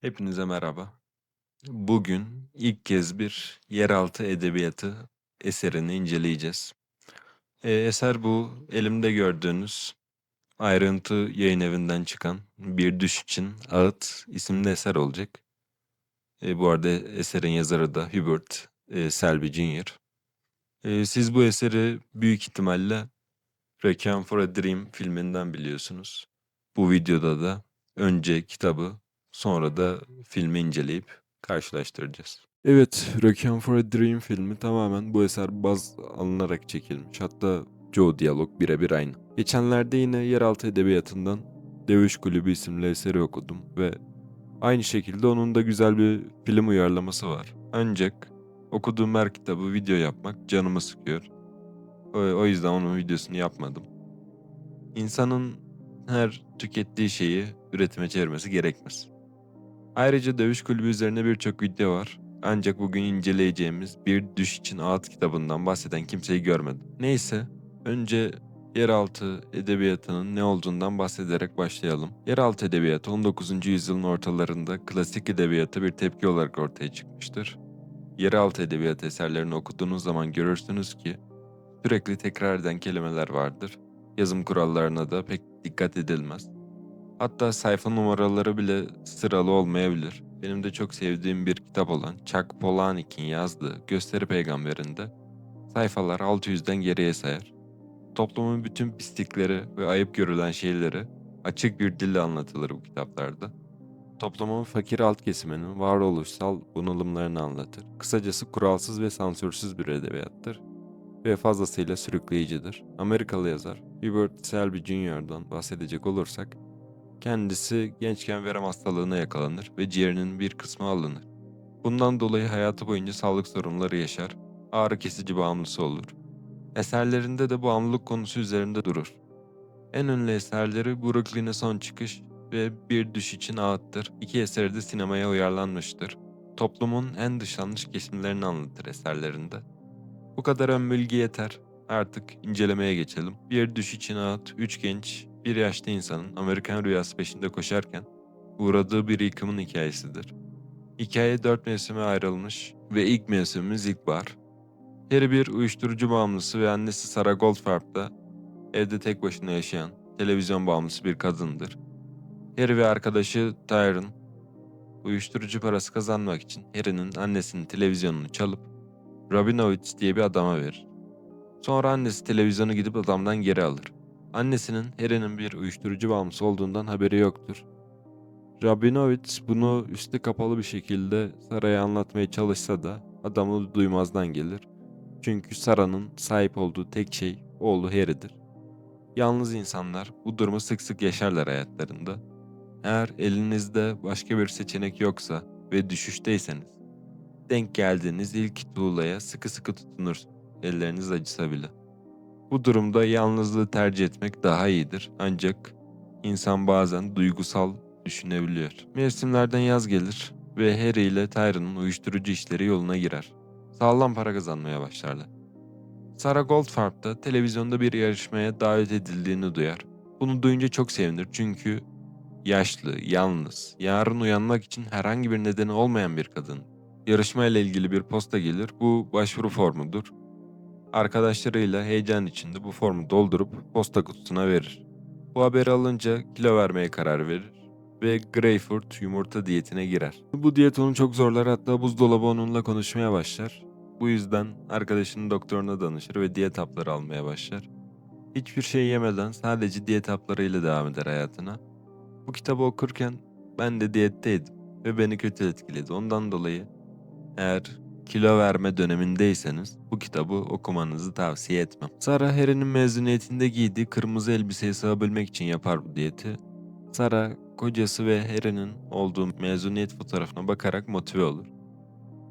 Hepinize merhaba. Bugün ilk kez bir yeraltı edebiyatı eserini inceleyeceğiz. Eee, eser bu elimde gördüğünüz Ayrıntı Yayınevi'nden çıkan Bir Düş İçin Ağıt isimli eser olacak. Eee, bu arada eserin yazarı da Hubert eee, Selby Jr. Eee, siz bu eseri büyük ihtimalle Requiem for a Dream filminden biliyorsunuz. Bu videoda da önce kitabı sonra da filmi inceleyip karşılaştıracağız. Evet, Requiem for a Dream filmi tamamen bu eser baz alınarak çekilmiş. Hatta çoğu diyalog birebir aynı. Geçenlerde yine yeraltı edebiyatından Dövüş Kulübü isimli eseri okudum ve aynı şekilde onun da güzel bir film uyarlaması var. Ancak okuduğum her kitabı video yapmak canımı sıkıyor. O yüzden onun videosunu yapmadım. İnsanın her tükettiği şeyi üretime çevirmesi gerekmez. Ayrıca dövüş kulübü üzerine birçok video var. Ancak bugün inceleyeceğimiz Bir Düş için Ağıt kitabından bahseden kimseyi görmedim. Neyse, önce yeraltı edebiyatının ne olduğundan bahsederek başlayalım. Yeraltı edebiyatı 19. yüzyılın ortalarında klasik edebiyata bir tepki olarak ortaya çıkmıştır. Yeraltı edebiyat eserlerini okuduğunuz zaman görürsünüz ki sürekli tekrar eden kelimeler vardır. Yazım kurallarına da pek dikkat edilmez. Hatta sayfa numaraları bile sıralı olmayabilir. Benim de çok sevdiğim bir kitap olan Chuck Palahniuk'in yazdığı Gösteri Peygamberinde sayfalar 600'den geriye sayar. Toplumun bütün pislikleri ve ayıp görülen şeyleri açık bir dille anlatılır bu kitaplarda. Toplumun fakir alt kesiminin varoluşsal bunalımlarını anlatır. Kısacası kuralsız ve sansürsüz bir edebiyattır ve fazlasıyla sürükleyicidir. Amerikalı yazar Hubert Selby Jr.'dan bahsedecek olursak, kendisi gençken verem hastalığına yakalanır ve ciğerinin bir kısmı alınır. Bundan dolayı hayatı boyunca sağlık sorunları yaşar, ağrı kesici bağımlısı olur. Eserlerinde de bağımlılık konusu üzerinde durur. En ünlü eserleri Brooklyn'e son çıkış ve Bir Düş için Ağıt'tır. İki eseri de sinemaya uyarlanmıştır. Toplumun en dışlanmış kesimlerini anlatır eserlerinde. Bu kadar ön bilgi yeter. Artık incelemeye geçelim. Bir düş için ağıt, üç genç, bir yaşlı insanın Amerikan rüyası peşinde koşarken uğradığı bir yıkımın hikayesidir. Hikaye dört mevsime ayrılmış ve ilk mevsimimiz ilkbahar. Harry bir uyuşturucu bağımlısı ve annesi Sarah Goldfarb da evde tek başına yaşayan televizyon bağımlısı bir kadındır. Harry ve arkadaşı Tyron uyuşturucu parası kazanmak için Harry'nin annesinin televizyonunu çalıp Rabinovich diye bir adama verir. Sonra annesi televizyonu gidip adamdan geri alır. Annesinin Harry'nin bir uyuşturucu bağımlısı olduğundan haberi yoktur. Rabinovich bunu üstü kapalı bir şekilde Sara'ya anlatmaya çalışsa da adamı duymazdan gelir. Çünkü Sara'nın sahip olduğu tek şey oğlu Harry'dir. Yalnız insanlar bu durumu sık sık yaşarlar hayatlarında. Eğer elinizde başka bir seçenek yoksa ve düşüşteyseniz, denk geldiğiniz ilk tuğlaya sıkı sıkı tutunursunuz, elleriniz acısa bile. Bu durumda yalnızlığı tercih etmek daha iyidir ancak insan bazen duygusal düşünebiliyor. Mevsimlerden yaz gelir ve Harry ile Tyrion'un uyuşturucu işleri yoluna girer. Sağlam para kazanmaya başlarlar. Sarah Goldfarb da televizyonda bir yarışmaya davet edildiğini duyar. Bunu duyunca çok sevinir çünkü yaşlı, yalnız, yarın uyanmak için herhangi bir nedeni olmayan bir kadın. Yarışmayla ilgili bir posta gelir. Bu başvuru formudur. Arkadaşlarıyla heyecan içinde bu formu doldurup posta kutusuna verir. Bu haberi alınca kilo vermeye karar verir ve Greyfurt yumurta diyetine girer. Bu diyet onu çok zorlar hatta buzdolabı onunla konuşmaya başlar. Bu yüzden arkadaşının doktoruna danışır ve diyet hapları almaya başlar. Hiçbir şey yemeden sadece diyet haplarıyla devam eder hayatına. Bu kitabı okurken ben de diyetteydim ve beni kötü etkiledi. Ondan dolayı eğer kilo verme dönemindeyseniz bu kitabı okumanızı tavsiye etmem. Sarah Harry'nin mezuniyetinde giydiği kırmızı elbiseyi sığabilmek için yapar bu diyeti. Sarah kocası ve Harry'nin olduğu mezuniyet fotoğrafına bakarak motive olur.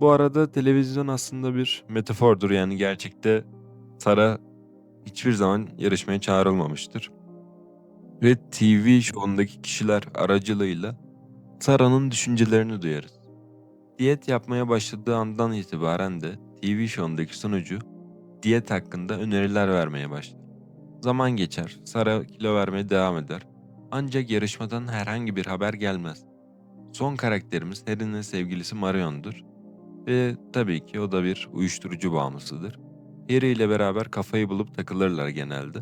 Bu arada televizyon aslında bir metafordur yani gerçekte Sarah hiçbir zaman yarışmaya çağrılmamıştır. Ve TV şovundaki kişiler aracılığıyla Sarah'nın düşüncelerini duyarız. Diyet yapmaya başladığı andan itibaren de TV şovundaki sunucu diyet hakkında öneriler vermeye başlar. Zaman geçer, Sara kilo vermeye devam eder. Ancak yarışmadan herhangi bir haber gelmez. Son karakterimiz Harry'nin sevgilisi Marion'dur. Ve tabii ki o da bir uyuşturucu bağımlısıdır. Harry ile beraber kafayı bulup takılırlar genelde.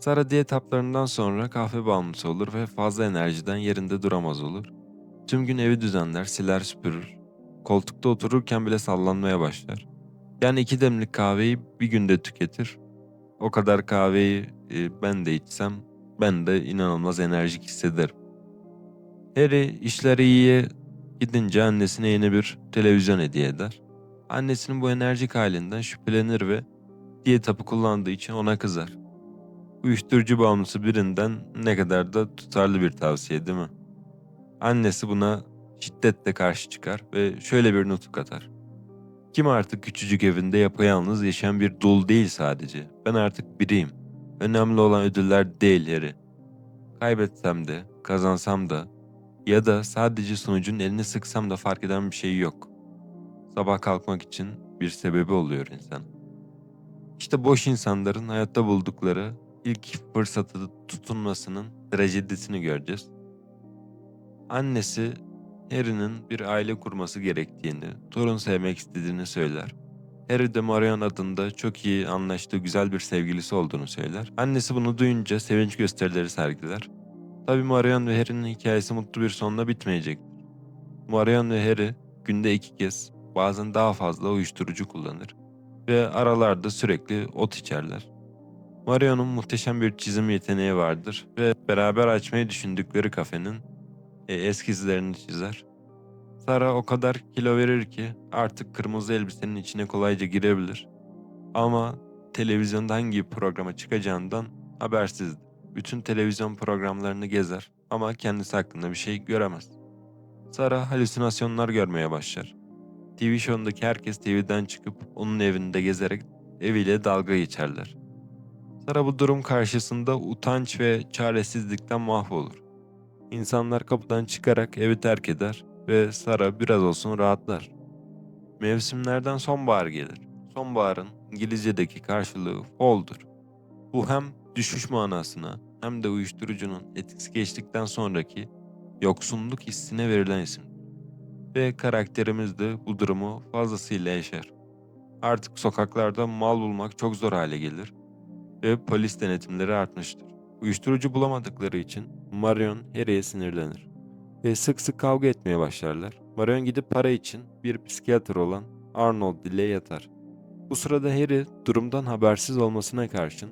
Sara diyet haplarından sonra kahve bağımlısı olur ve fazla enerjiden yerinde duramaz olur. Tüm gün evi düzenler, siler süpürür. Koltukta otururken bile sallanmaya başlar. Yani iki demlik kahveyi bir günde tüketir. O kadar kahveyi e, ben de içsem ben de inanılmaz enerjik hissederim. Harry işleri iyiye gidince annesine yeni bir televizyon hediye eder. Annesinin bu enerjik halinden şüphelenir ve diyet hapı kullandığı için ona kızar. Uyuşturucu bağımlısı birinden ne kadar da tutarlı bir tavsiye değil mi? Annesi buna şiddetle karşı çıkar ve şöyle bir nutuk atar. Kim artık küçücük evinde yapayalnız yaşayan bir dul değil sadece. Ben artık biriyim. Önemli olan ödüller değil Harry. Kaybetsem de, kazansam da ya da sadece sonucun elini sıksam da fark eden bir şey yok. Sabah kalkmak için bir sebebi oluyor insan. İşte boş insanların hayatta buldukları ilk fırsatı tutunmasının trajedisini göreceğiz. Annesi Harry'nin bir aile kurması gerektiğini, torun sevmek istediğini söyler. Harry de Marion adında çok iyi anlaştığı güzel bir sevgilisi olduğunu söyler. Annesi bunu duyunca sevinç gösterileri sergiler. Tabii Marion ve Harry'nin hikayesi mutlu bir sonla bitmeyecektir. Marion ve Harry günde iki kez, bazen daha fazla uyuşturucu kullanır ve aralarda sürekli ot içerler. Marion'un muhteşem bir çizim yeteneği vardır ve beraber açmayı düşündükleri kafenin e, eskizlerini çizer. Sara o kadar kilo verir ki artık kırmızı elbisenin içine kolayca girebilir. Ama televizyonda hangi programa çıkacağından habersizdir. Bütün televizyon programlarını gezer ama kendisi hakkında bir şey göremez. Sara halüsinasyonlar görmeye başlar. TV şovundaki herkes TV'den çıkıp onun evinde gezerek eviyle dalga geçerler. Sara bu durum karşısında utanç ve çaresizlikten mahvolur. İnsanlar kapıdan çıkarak evi terk eder ve Sara biraz olsun rahatlar. Mevsimlerden sonbahar gelir. Sonbaharın İngilizce'deki karşılığı fall'dur. Bu hem düşüş manasına hem de uyuşturucunun etkisi geçtikten sonraki yoksunluk hissine verilen isim. Ve karakterimiz de bu durumu fazlasıyla yaşar. Artık sokaklarda mal bulmak çok zor hale gelir ve polis denetimleri artmıştır. Uyuşturucu bulamadıkları için Marion Harry'e sinirlenir ve sık sık kavga etmeye başlarlar. Marion gidip para için bir psikiyatr olan Arnold ile yatar. Bu sırada Harry durumdan habersiz olmasına karşın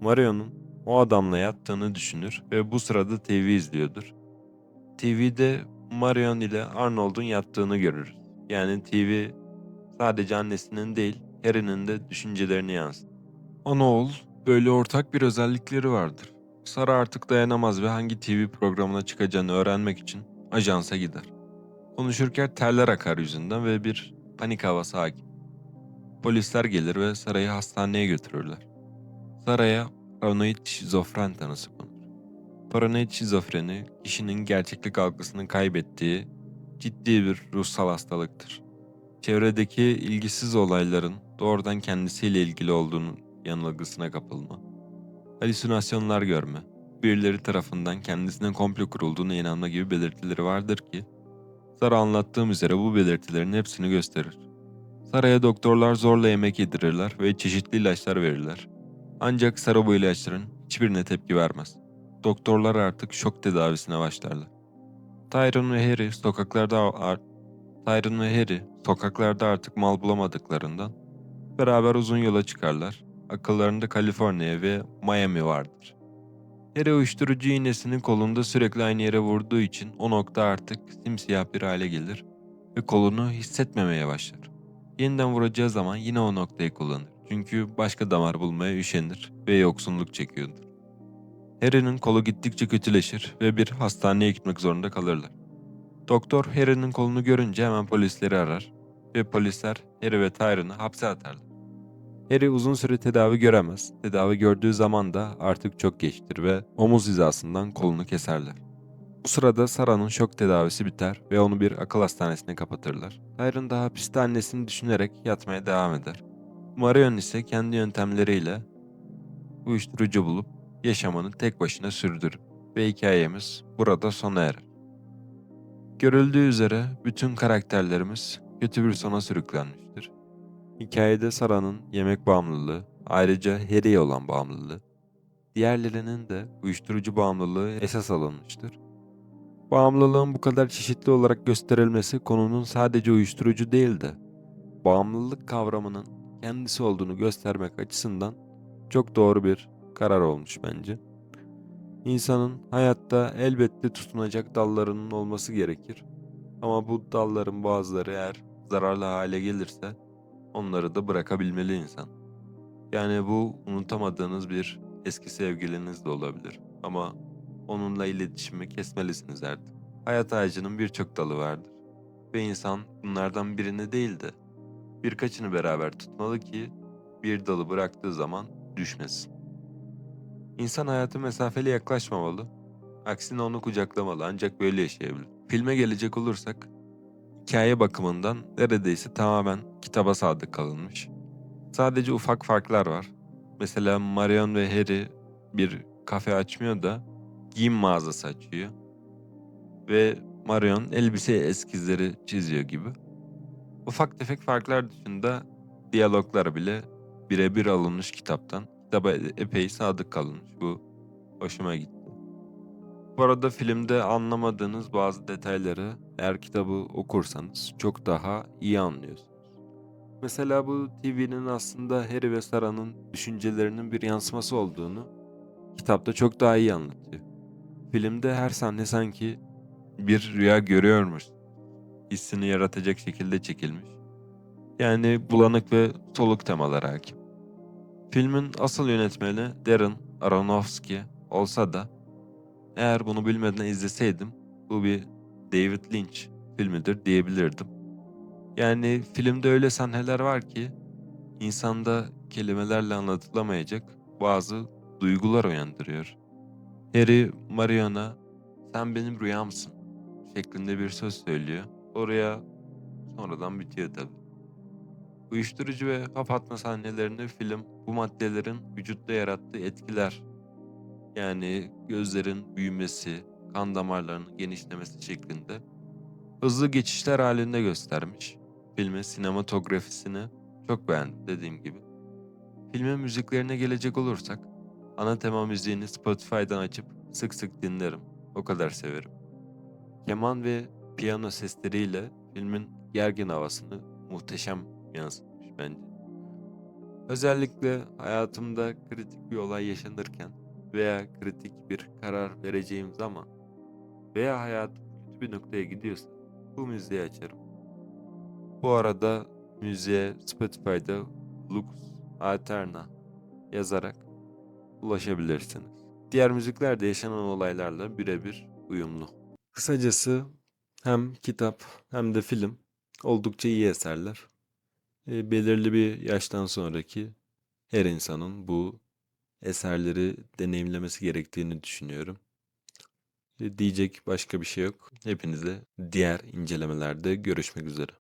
Marion'un o adamla yattığını düşünür ve bu sırada TV izliyordur. TV'de Marion ile Arnold'un yattığını görür. Yani TV sadece annesinin değil Harry'nin de düşüncelerini yansıtır. Ana oğul böyle ortak bir özellikleri vardır. Sara artık dayanamaz ve hangi TV programına çıkacağını öğrenmek için ajansa gider. Konuşurken terler akar yüzünden ve bir panik havası hakim. Polisler gelir ve Sara'yı hastaneye götürürler. Sara'ya paranoid şizofren tanısı konur. Paranoid şizofreni, kişinin gerçeklik algısını kaybettiği ciddi bir ruhsal hastalıktır. Çevredeki ilgisiz olayların doğrudan kendisiyle ilgili olduğunu yanılgısına kapılma, halüsinasyonlar görme, birileri tarafından kendisine komplo kurulduğuna inanma gibi belirtileri vardır ki, Sara anlattığım üzere bu belirtilerin hepsini gösterir. Sara'ya doktorlar zorla yemek yedirirler ve çeşitli ilaçlar verirler. Ancak Sara bu ilaçların hiçbirine tepki vermez. Doktorlar artık şok tedavisine başlarlar. Tyron ve Harry sokaklarda art Tyron ve Harry sokaklarda artık mal bulamadıklarından beraber uzun yola çıkarlar akıllarında Kaliforniya ve Miami vardır. Harry uyuşturucu iğnesini kolunda sürekli aynı yere vurduğu için o nokta artık simsiyah bir hale gelir ve kolunu hissetmemeye başlar. Yeniden vuracağı zaman yine o noktayı kullanır. Çünkü başka damar bulmaya üşenir ve yoksunluk çekiyordur. Harry'nin kolu gittikçe kötüleşir ve bir hastaneye gitmek zorunda kalırlar. Doktor Harry'nin kolunu görünce hemen polisleri arar ve polisler Harry ve Tyron'u hapse atarlar. Harry uzun süre tedavi göremez. Tedavi gördüğü zaman da artık çok geçtir ve omuz hizasından kolunu keserler. Bu sırada Sarah'nın şok tedavisi biter ve onu bir akıl hastanesine kapatırlar. Tyron da hapiste annesini düşünerek yatmaya devam eder. Marion ise kendi yöntemleriyle uyuşturucu bulup yaşamını tek başına sürdürür ve hikayemiz burada sona erer. Görüldüğü üzere bütün karakterlerimiz kötü bir sona sürüklenmiştir. Hikayede Sarah'nın yemek bağımlılığı, ayrıca Harry'e olan bağımlılığı, diğerlerinin de uyuşturucu bağımlılığı esas alınmıştır. Bağımlılığın bu kadar çeşitli olarak gösterilmesi konunun sadece uyuşturucu değil de bağımlılık kavramının kendisi olduğunu göstermek açısından çok doğru bir karar olmuş bence. İnsanın hayatta elbette tutunacak dallarının olması gerekir. Ama bu dalların bazıları eğer zararlı hale gelirse onları da bırakabilmeli insan. Yani bu unutamadığınız bir eski sevgiliniz de olabilir. Ama onunla iletişimi kesmelisiniz artık. Hayat ağacının birçok dalı vardır. Ve insan bunlardan birini değil de birkaçını beraber tutmalı ki bir dalı bıraktığı zaman düşmesin. İnsan hayatı mesafeli yaklaşmamalı. Aksine onu kucaklamalı ancak böyle yaşayabilir. Filme gelecek olursak, hikaye bakımından neredeyse tamamen kitaba sadık kalınmış. Sadece ufak farklar var. Mesela Marion ve Harry bir kafe açmıyor da giyim mağazası açıyor. Ve Marion elbise eskizleri çiziyor gibi. Ufak tefek farklar dışında diyaloglar bile birebir alınmış kitaptan. Kitaba epey sadık kalınmış. Bu hoşuma gitti. Arada filmde anlamadığınız bazı detayları eğer kitabı okursanız çok daha iyi anlıyorsunuz. Mesela bu TV'nin aslında Harry ve Sarah'nın düşüncelerinin bir yansıması olduğunu kitapta çok daha iyi anlatıyor. Filmde her sahne sanki bir rüya görüyormuş hissini yaratacak şekilde çekilmiş. Yani bulanık ve soluk temalar hakim. Filmin asıl yönetmeni Darren Aronofsky olsa da eğer bunu bilmeden izleseydim bu bir David Lynch filmidir diyebilirdim. Yani filmde öyle sahneler var ki insanda kelimelerle anlatılamayacak bazı duygular uyandırıyor. Harry Marion'a sen benim rüyamsın şeklinde bir söz söylüyor. Oraya sonradan bitiyor tabi. Uyuşturucu ve hap atma sahnelerinde film bu maddelerin vücutta yarattığı etkiler yani gözlerin büyümesi, kan damarlarının genişlemesi şeklinde hızlı geçişler halinde göstermiş. Filmin sinematografisini çok beğendim dediğim gibi. Filmin müziklerine gelecek olursak ana tema müziğini Spotify'dan açıp sık sık dinlerim. O kadar severim. Keman ve piyano sesleriyle filmin gergin havasını muhteşem yansıtmış bence. Özellikle hayatımda kritik bir olay yaşanırken veya kritik bir karar vereceğim zaman veya hayatım kötü bir noktaya gidiyorsa bu müziği açarım. Bu arada müziğe Spotify'da Lux Alterna yazarak ulaşabilirsiniz. Diğer müzikler de yaşanan olaylarla birebir uyumlu. Kısacası hem kitap hem de film oldukça iyi eserler. E, belirli bir yaştan sonraki her insanın bu eserleri deneyimlemesi gerektiğini düşünüyorum. Diyecek başka bir şey yok. Hepinize diğer incelemelerde görüşmek üzere.